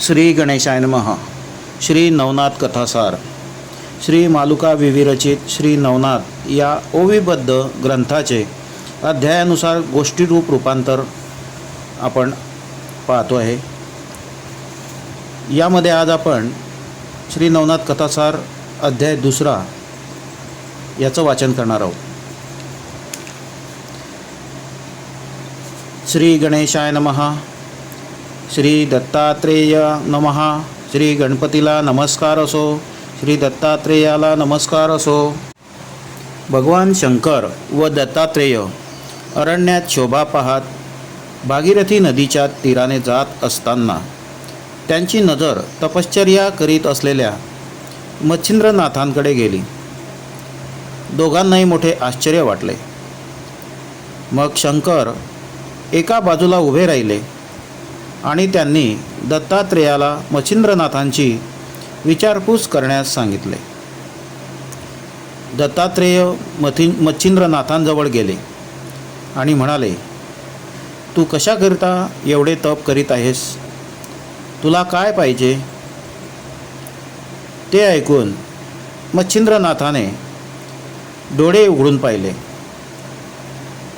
श्री गणेशाय नमः. श्री नवनाथ कथासार. श्री मालुका विविरचित श्री नवनाथ या ओविबद्ध ग्रंथाचे अध्यायानुसार गोष्टीरूप रूपांतर आपण पाहतो आहे. यामध्ये आज आपण श्री नवनाथ कथासार अध्याय दुसरा याचं वाचन करणार आहोत. श्री गणेशाय नमः. श्री दत्तात्रेय नमः. श्री गणपतीला नमस्कार असो. श्री दत्तात्रेयाला नमस्कार असो. भगवान शंकर व दत्तात्रेय अरण्यात शोभा पाहत भागीरथी नदीच्या तीराने जात असताना त्यांची नजर तपश्चर्या करीत असलेल्या मच्छिंद्रनाथांकडे गेली. दोघांनाही मोठे आश्चर्य वाटले. मग शंकर एका बाजूला उभे राहिले. आणि त्यांनी दत्तात्रेयाला मच्छिंद्रनाथांची विचारपूस करण्यास सांगितले. दत्तात्रेय मथि मच्छिंद्रनाथांजवळ गेले आणि म्हणाले तू कशाकरिता एवढे तप करीत आहेस? तुला काय पाहिजे? ते ऐकून मच्छिंद्रनाथाने डोळे उघडून पाहिले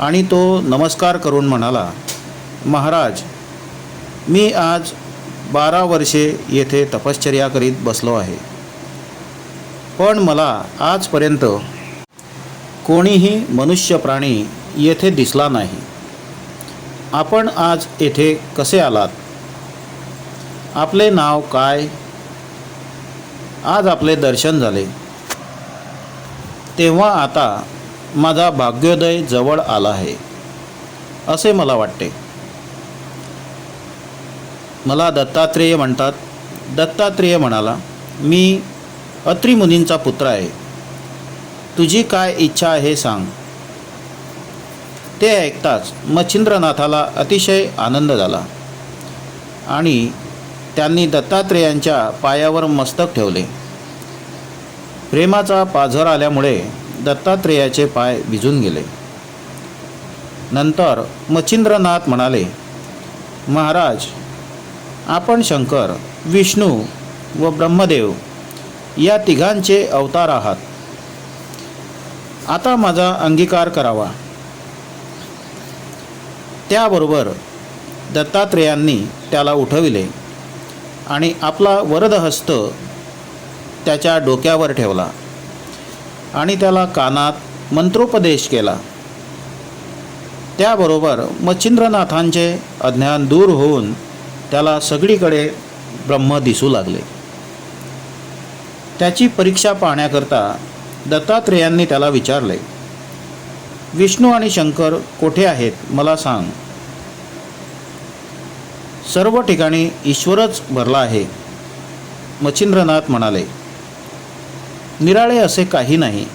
आणि तो नमस्कार करून म्हणाला महाराज मी आज बारा वर्षे येथे तपश्चर्या करीत बसलो आहे. पण मला आजपर्यंत कोणीही मनुष्य प्राणी येथे दिसला नाही. आपण आज येथे कसे आलात? आपले नाव काय? आज आपले दर्शन झाले. तेव्हा आता माझा भाग्योदय जवळ आला आहे असे मला वाटते. मला दत्तात्रेय म्हणतात. दत्तात्रेय म्हणाला मी अत्रिमुनींचा पुत्र आहे. तुझी काय इच्छा आहे सांग. ते ऐकताच मच्छिंद्रनाथाला अतिशय आनंद झाला आणि त्यांनी दत्तात्रेयांच्या पायावर मस्तक ठेवले. प्रेमाचा पाझर आल्यामुळे दत्तात्रेयाचे पाय भिजून गेले. नंतर मच्छिंद्रनाथ म्हणाले महाराज आपण शंकर विष्णू व ब्रह्मदेव या तिघांचे अवतार आहात. आता माझा अंगीकार करावा. त्याबरोबर दत्तात्रेयांनी त्याला उठविले आणि आपला वरदहस्त त्याच्या डोक्यावर ठेवला आणि त्याला कानात मंत्रोपदेश केला. त्याबरोबर मच्छिंद्रनाथांचे अज्ञान दूर होऊन त्याला सगळीकडे ब्रह्म दिसू लागले. त्याची परीक्षा पाहण्याकरता दत्तात्रेयांनी त्याला विचारले विष्णू आणि शंकर कोठे आहेत मला सांग. सर्व ठिकाणी ईश्वरच भरला आहे. मच्छिंद्रनाथ म्हणाले निराळे असे काही नाही.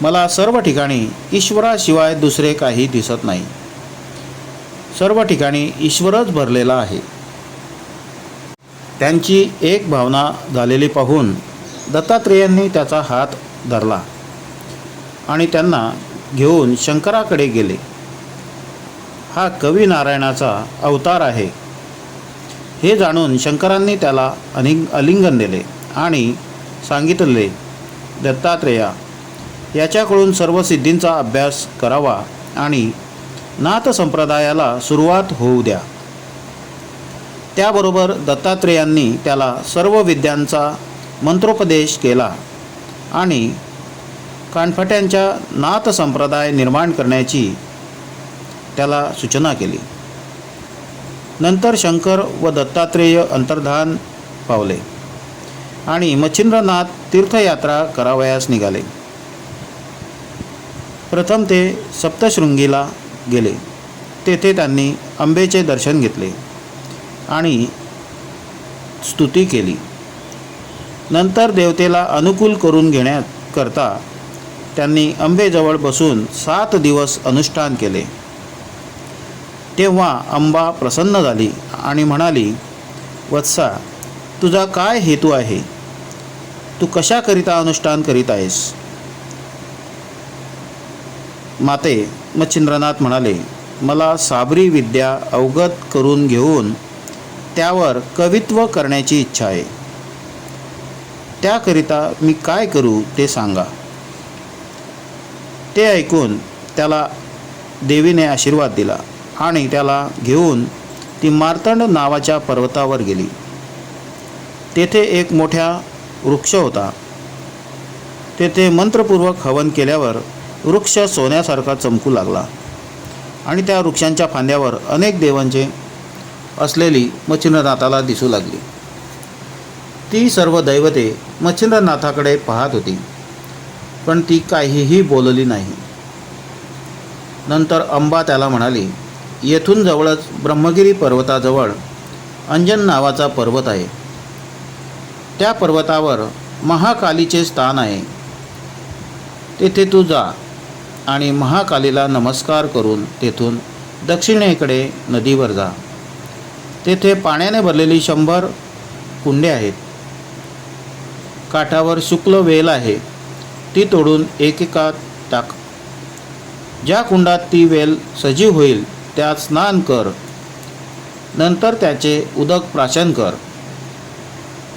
मला सर्व ठिकाणी ईश्वराशिवाय दुसरे काही दिसत नाही. सर्व ठिकाणी ईश्वरच भरलेला आहे. त्यांची एक भावना झालेली पाहून दत्तात्रेयांनी त्याचा हात धरला आणि त्यांना घेऊन शंकराकडे गेले. हा कवी नारायणाचा अवतार आहे. हे जाणून शंकरांनी त्याला अनिंग अलिंगन दिले आणि सांगितले दत्तात्रेया याच्याकडून सर्व सिद्धींचा अभ्यास करावा आणि नाथ संप्रदायाला सुरुवात होऊ द्या. त्याबरोबर दत्तात्रेयांनी त्याला सर्व विद्यांचा मंत्रोपदेश केला आणि कानफट्यांच्या नाथ संप्रदाय निर्माण करण्याची त्याला सूचना केली. नंतर शंकर व दत्तात्रेय अंतर्धान पावले आणि मच्छिंद्रनाथ तीर्थयात्रा करावयास निघाले. प्रथम ते सप्तशृंगीला गेले. तेथे त्यांनी अंबेचे दर्शन घेतले आणि स्तुती केली. नंतर देवतेला अनुकूल करून घेण्याकरता त्यांनी अंबेजवळ बसून सात दिवस अनुष्ठान केले. तेव्हा अंबा प्रसन्न झाली आणि म्हणाली वत्सा तुझा काय हेतू आहे? तू कशाकरिता अनुष्ठान करीत आहेस? माते मच्छिंद्रनाथ म्हणाले मला साबरी विद्या अवगत करून घेऊन त्यावर कवित्व करण्याची इच्छा आहे. त्याकरिता मी काय करू ते सांगा. ते ऐकून त्याला देवीने आशीर्वाद दिला आणि त्याला घेऊन ती मार्तंड नावाच्या पर्वतावर गेली. तेथे एक मोठ्या वृक्ष होता. तेथे मंत्रपूर्वक हवन केल्यावर वृक्ष सोन्यासारखा चमकू लागला. आणि त्या वृक्षांच्या फांद्यावर अनेक देवांचे असलेली मच्छिंद्रनाथाला दिसू लागली. ती सर्व दैवते मच्छिंद्रनाथाकडे पाहत होती पण ती काहीही बोलली नाही. नंतर अंबा त्याला म्हणाली येथून जवळच ब्रह्मगिरी पर्वताजवळ अंजन नावाचा पर्वत आहे. त्या पर्वतावर महाकालीचे स्थान आहे. तेथे तू जा. आणि महाकालीला नमस्कार करून तेथून दक्षिणेकडे नदीवर जा. तेथे पाण्याने भरलेली शंभर कुंडे आहेत. काठावर शुक्ल वेल आहे. ती तोडून एकेकात टाक. ज्या कुंडात ती वेल सजीव होईल त्यात स्नान कर. नंतर त्याचे उदक प्राशन कर.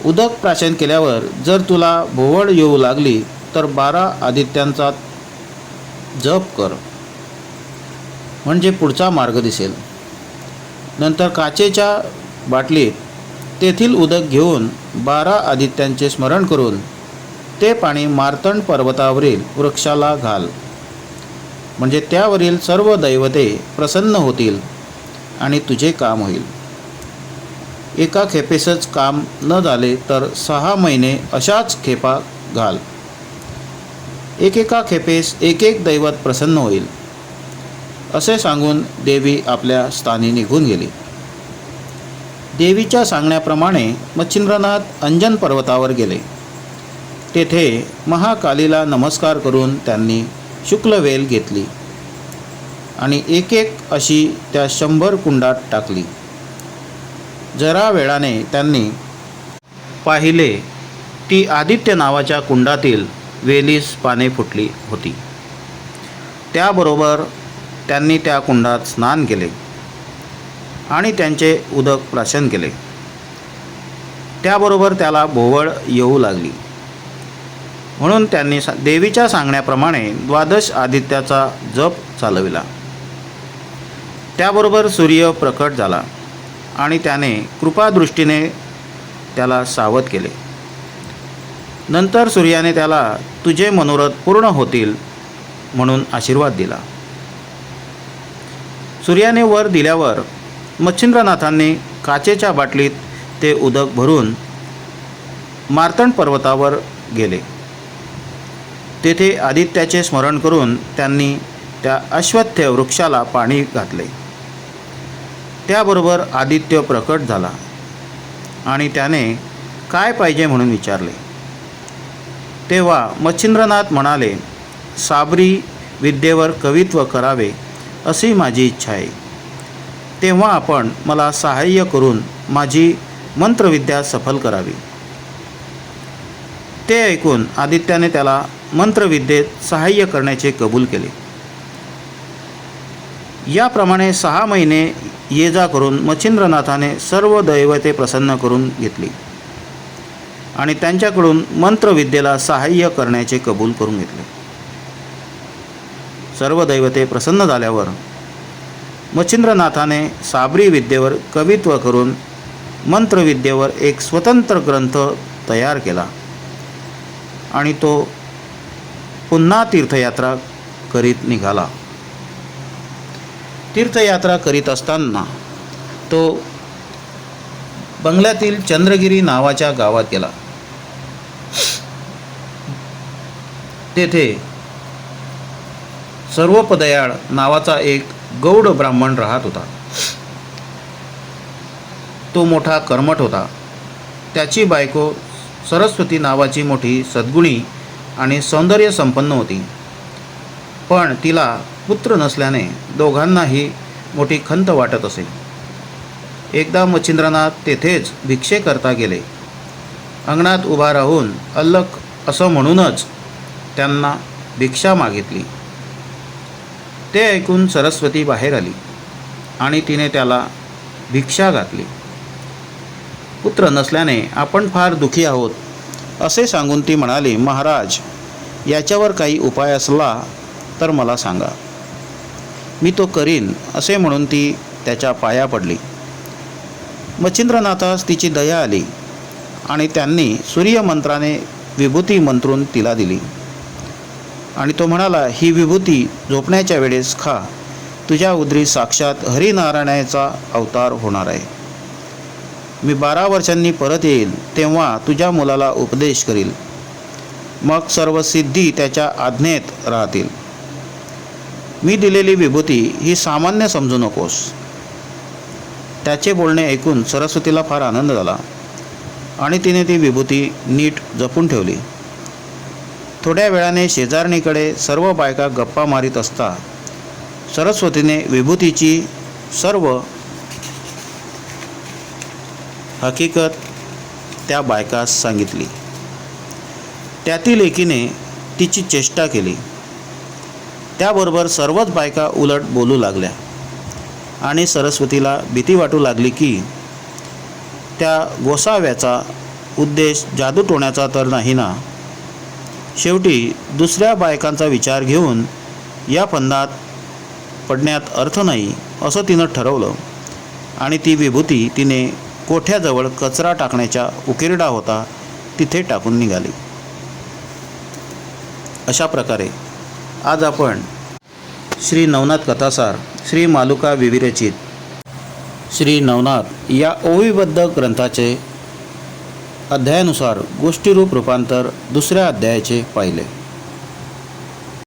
उदक प्राशन केल्यावर जर तुला भोवळ येऊ लागली तर बारा आदित्यांचा जप कर. म्हणजे पुढचा मार्ग दिसेल. नंतर काचेच्या बाटलीत तेथील उदक घेऊन बारा आदित्यांचे स्मरण करून ते पाणी मार्तंड पर्वतावरील वृक्षाला घाल. म्हणजे त्यावरील सर्व दैवते प्रसन्न होतील आणि तुझे काम होईल. एका खेपेसच काम न झाले तर सहा महिने अशाच खेपा घाल. एकेका खेपेस एक एक दैवत प्रसन्न होईल. असे सांगून देवी आपल्या स्थानी निघून गेली. देवीच्या सांगण्याप्रमाणे मच्छिंद्रनाथ अंजन पर्वतावर गेले. तेथे महाकालीला नमस्कार करून त्यांनी शुक्लवेल घेतली आणि एक एक अशी त्या शंभर कुंडात टाकली. जरा वेळाने त्यांनी पाहिले ती आदित्य नावाच्या कुंडातील वेलीस पाने फुटली होती. त्याबरोबर त्यांनी त्या कुंडात स्नान केले आणि त्यांचे उदक प्राशन केले. त्याबरोबर त्याला भोवळ येऊ लागली. म्हणून त्यांनी सा देवीच्या सांगण्याप्रमाणे द्वादश आदित्याचा जप चालविला. त्याबरोबर सूर्य प्रकट झाला आणि त्याने कृपादृष्टीने त्याला सावध केले. नंतर सूर्याने त्याला तुझे मनोरथ पूर्ण होतील म्हणून आशीर्वाद दिला. सूर्याने वर दिल्यावर मच्छिंद्रनाथांनी काचेच्या बाटलीत ते उदक भरून मार्तंड पर्वतावर गेले. तेथे आदित्याचे स्मरण करून त्यांनी त्या अश्वत्थ वृक्षाला पाणी घातले. त्याबरोबर आदित्य प्रकट झाला आणि त्याने काय पाहिजे म्हणून विचारले? तेव्हा मच्छिंद्रनाथ म्हणाले साबरी विद्येवर कवित्व करावे अशी माझी इच्छा आहे. तेव्हा आपण मला सहाय्य करून माझी मंत्रविद्या सफल करावी. ते ऐकून आदित्याने त्याला मंत्रविद्येत सहाय्य करण्याचे कबूल केले. याप्रमाणे सहा महिने ये जा करून मच्छिंद्रनाथाने सर्व दैवते प्रसन्न करून घेतली. आणि त्यांच्याकडून मंत्रविद्येला सहाय्य करण्याचे कबूल करून घेतले. सर्व दैवते प्रसन्न झाल्यावर मच्छिंद्रनाथाने साबरी विद्येवर कवित्व करून मंत्रविद्येवर एक स्वतंत्र ग्रंथ तयार केला आणि तो पुन्हा तीर्थयात्रा करीत निघाला. तीर्थयात्रा करीत असताना तो बंगल्यातील चंद्रगिरी नावाच्या गावात गेला. तेथे सर्वपदयाळ नावाचा एक गौड ब्राह्मण राहत होता. तो मोठा कर्मठ होता. त्याची बायको सरस्वती नावाची मोठी सद्गुणी आणि सौंदर्य संपन्न होती. पण तिला पुत्र नसल्याने दोघांनाही मोठी खंत वाटत असे. एकदा मच्छिंद्रनाथ तेथेच भिक्षे करता गेले. अंगणात उभा राहून अल्लक असं म्हणूनच त्यांना भिक्षा मागितली. ते ऐकून सरस्वती बाहेर आली आणि तिने त्याला भिक्षा घातली. पुत्र नसल्याने आपण फार दुःखी आहोत असे सांगून ती म्हणाली महाराज याच्यावर काही उपाय असला तर मला सांगा. मी तो करीन असे म्हणून ती त्याच्या पाया पडली. मच्छिंद्रनाथास तिची दया आली आणि त्यांनी सूर्यमंत्राने विभूती मंत्रून तिला दिली. आणि तो म्हणाला ही विभूती झोपण्याच्या वेळेस खा. तुझ्या उदरी साक्षात हरिनारायणाचा अवतार होणार आहे. मी बारा वर्षांनी परत येईल तेव्हा तुझ्या मुलाला उपदेश करील. मग सर्व सिद्धी त्याच्या आज्ञेत राहतील. मी दिलेली विभूती ही सामान्य समजू नकोस. त्याचे बोलणे ऐकून सरस्वतीला फार आनंद झाला आणि तिने ती विभूती नीट जपून ठेवली. थोड्या वेळाने शेजारणीकडे सर्व बायका गप्पा मारीत असता सरस्वतीने विभूतीची सर्व हकीकत त्या बायकास सांगितली. त्यातील एकीने तिची चेष्टा केली. त्याबरोबर सर्वच बायका उलट बोलू लागल्या आणि सरस्वतीला भीती वाटू लागली की त्या गोसाव्याचा उद्देश जादू टोण्याचा तर नाही ना? शेवटी दुसऱ्या बायकांचा विचार घेऊन या फंदात पडण्यात अर्थ नाही असं तिनं ठरवलं. आणि ती विभूती तिने कोठ्याजवळ कचरा टाकण्याच्या उकिरडा होता तिथे टाकून निघाली. अशा प्रकारे आज आपण श्री नवनाथ कथासार श्री मालुका विविरचित श्री नवनाथ या ओविबद्ध ग्रंथाचे अध्यायानुसार गोष्टीरूप रूपांतर दुसऱ्या अध्यायाचे पाहिले.